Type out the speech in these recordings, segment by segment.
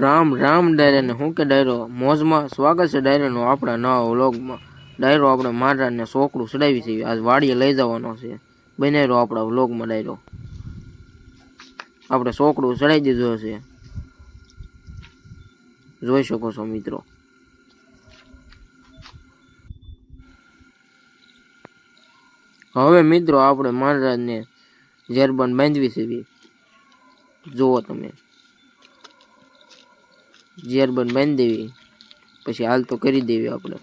રામ રામ ડાયરાને હું કે ડાયરો? મોજમાં સ્વાગત છે ડાયરાનું આપણા નવા વ્લોગમાં. ડાયરો આપણે મારાને છોકરું ચડાવી છે. આજ વાડીએ લઈ જવાનો છે. બનાવ્યો આપણા વ્લોગમાં ડાયરો. આપણે છોકરું ચડાવી દીધો છે. જોઈ શકો છો મિત્રો. હવે મિત્રો આપણે મહારાજને ઝેરબંધ બાંધવી છે. જુઓ તમે. ઝેરબંધ બાંધી દેવી. પછી હાલ તો કરી દેવી આપણે.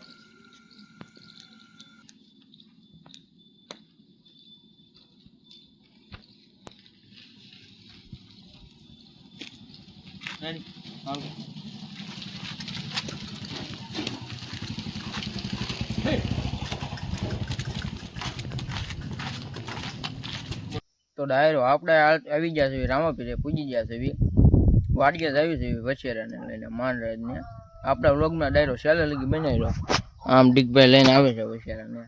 તો ડાયરો, આપણે આ- આવી ગયા છે રામાપીરે પૂજી ગયા છે વી. જ આવી છે વછેરાને લઈને માનરાજને આપણા વ્લોગમાં ડાયરો સેલે લગી બનાવ્યો. આમ ડીગભાઈ લઈને આવે છે વછેરાને.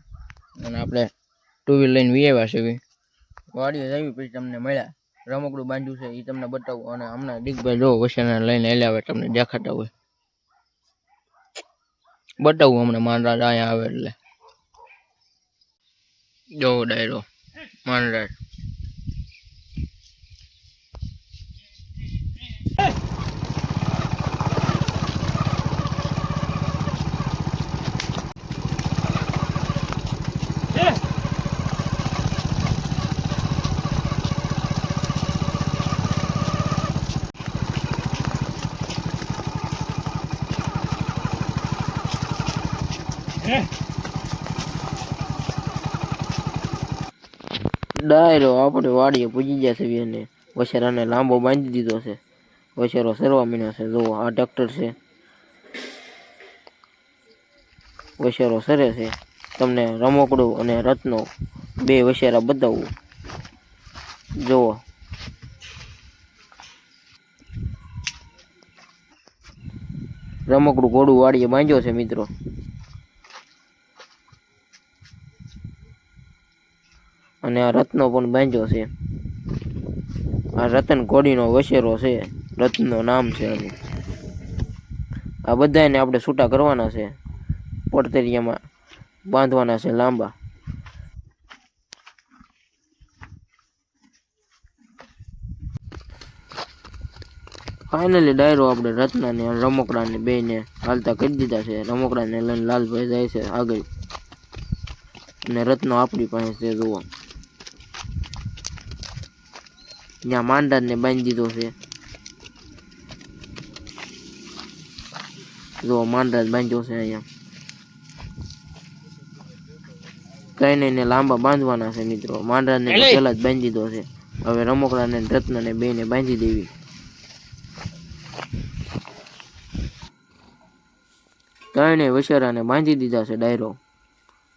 અને આપણે ટુ વ્હીલ લઈને વી આવ્યા છે વાડિયા આવી પછી તમને મળ્યા. રમકડું બાંધ્યું છે એ તમને બતાવું. અને હમણાં ડીગભાઈ જો વછેરાને લઈને એલા આવે તમને દેખાતા હોય. બતાવું હમણાં માનરાજ અહીંયા આવે એટલે. જો ડાયરો માનરાજ ડાયરો આપણે વાડીએ પૂજી ગયા છે એને વછેરાને લાંબો બાંધી દીધો છે. વછેરો સરવા મીનો છે. જુઓ, આ ટ્રેક્ટર છે. વછેરો સરે છે. તમને રમકડું અને રત્નો બે વછેરા બતાવું. જુઓ. રમકડું ઘોડું વાડીએ બાંધ્યો છે મિત્રો. અને આ રત્નો પણ બાંધ્યો છે. આ રતન કોડીનો વસેરો છે. રત્નનું નામ છે આનું આ બધાને આપણે છૂટા કરવાના છે. પડતરિયામાં બાંધવાના છે લાંબા. ફાઇનલી ડાયરો આપણે રત્નાને રમકડાને બેને હાલતા કરી દીધા છે. રમકડાને લઈને લાલભાઈ જાય છે આગળ. અને રત્નો આપણી પાસે છે, જુઓ. ત્યાં માંડરને બાંધી દીધો છે જો માંડર બાંધ્યો છે અહીંયા કઈ નહીં ને લાંબા બાંધવાના છે મિત્રો માંડરને પહેલા જ બાંધી દીધો છે હવે રમકડાને ને રત્નને બેને બાંધી દેવી ત્રણે વશેરાને બાંધી દીધા છે ડાયરો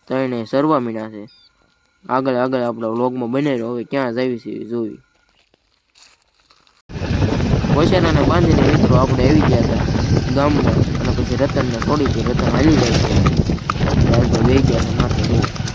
ત્રણે સરવા મીણા છે આગળ આગળ આપણા વ્લોગમાં બનાવ્યો હવે ક્યાં જાવી છે જોવી વછેરાને બાંધીને મિત્રો આપણે આવી ગયા હતા ગામમાં. અને પછી રતનને છોડી હતી રતન હાલી જાય છે. વહી ગયા માથે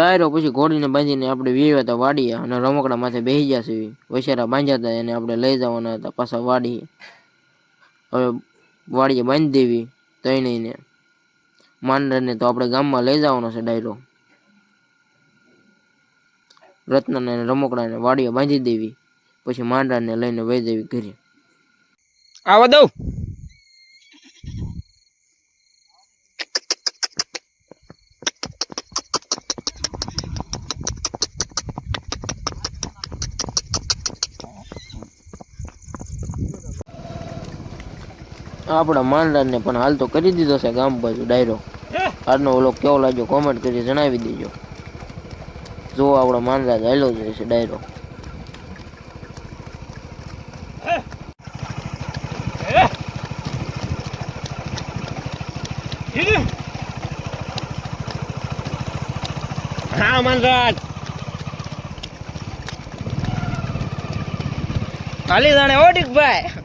ડાયરો પછી ઘોડીને બાંધીને આપણે વીવ્યા હતા વાડીએ અને રમકડા માથે બેસી ગયા છે વૈશારા બાંધ્યા હતા એને આપણે લઈ જવાના હતા પાછા વાડીએ. હવે વાડીએ બાંધી દેવી તૈણીને માંડરને તો આપણે ગામમાં લઈ જવાનો છે ડાયરો. રત્નને રમકડાને વાડીએ બાંધી દેવી. પછી માંડરને લઈને વહી દેવી ઘરે. આવા દઉં. આપણા માનરાજને પણ હાલ તો કરી દીધો છે ગામ બાજુ ડાયરો. આજનો ઓલો કેવો લાગ્યો કોમેન્ટ કરી જણાવી દેજો. જો આપણો માનરાજ હાલ્યો જાય છે ડાયરો. હા? માનરાજ ખાલી જાણે ઓડિક ભાઈ.